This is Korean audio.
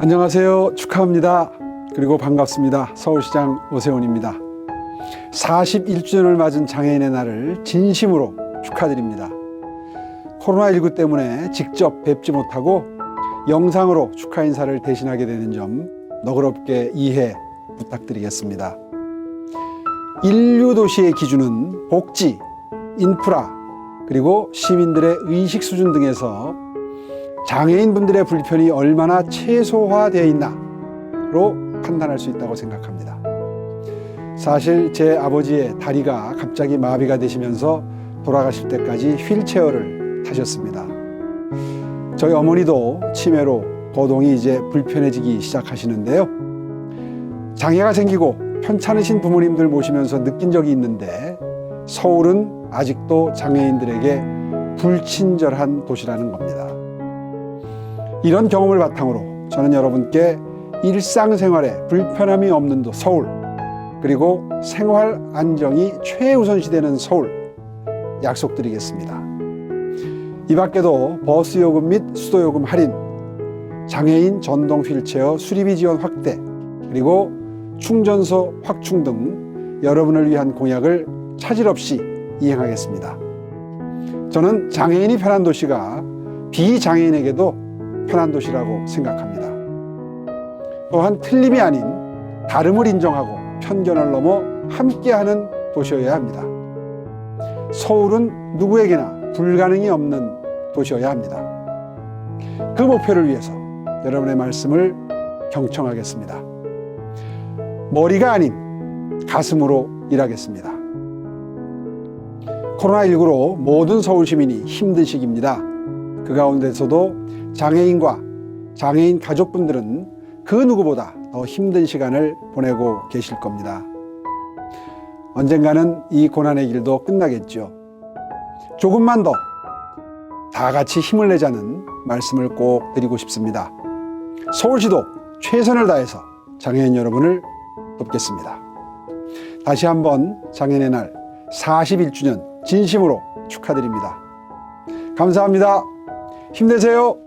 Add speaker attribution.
Speaker 1: 안녕하세요. 축하합니다. 그리고 반갑습니다. 서울시장 오세훈입니다. 41주년을 맞은 장애인의 날을 진심으로 축하드립니다. 코로나19 때문에 직접 뵙지 못하고 영상으로 축하 인사를 대신하게 되는 점 너그럽게 이해 부탁드리겠습니다. 인류 도시의 기준은 복지, 인프라, 그리고 시민들의 의식 수준 등에서 장애인분들의 불편이 얼마나 최소화되어 있나로 판단할 수 있다고 생각합니다. 사실 제 아버지의 다리가 갑자기 마비가 되시면서 돌아가실 때까지 휠체어를 타셨습니다. 저희 어머니도 치매로 거동이 이제 불편해지기 시작하시는데요. 장애가 생기고 편찮으신 부모님들 모시면서 느낀 적이 있는데 서울은 아직도 장애인들에게 불친절한 도시라는 겁니다. 이런 경험을 바탕으로 저는 여러분께 일상생활에 불편함이 없는 도 서울 그리고 생활 안정이 최우선시 되는 서울 약속드리겠습니다. 이 밖에도 버스 요금 및 수도 요금 할인, 장애인 전동 휠체어 수리비 지원 확대, 그리고 충전소 확충 등 여러분을 위한 공약을 차질 없이 이행하겠습니다. 저는 장애인이 편한 도시가 비장애인에게도 편한 도시라고 생각합니다. 또한 틀림이 아닌 다름을 인정하고 편견을 넘어 함께하는 도시여야 합니다. 서울은 누구에게나 불가능이 없는 도시여야 합니다. 그 목표를 위해서 여러분의 말씀을 경청하겠습니다. 머리가 아닌 가슴으로 일하겠습니다. 코로나19로 모든 서울 시민이 힘든 시기입니다. 그 가운데서도 장애인과 장애인 가족분들은 그 누구보다 더 힘든 시간을 보내고 계실 겁니다. 언젠가는 이 고난의 길도 끝나겠죠. 조금만 더 다 같이 힘을 내자는 말씀을 꼭 드리고 싶습니다. 서울시도 최선을 다해서 장애인 여러분을 돕겠습니다. 다시 한번 장애인의 날 41주년 진심으로 축하드립니다. 감사합니다. 힘내세요.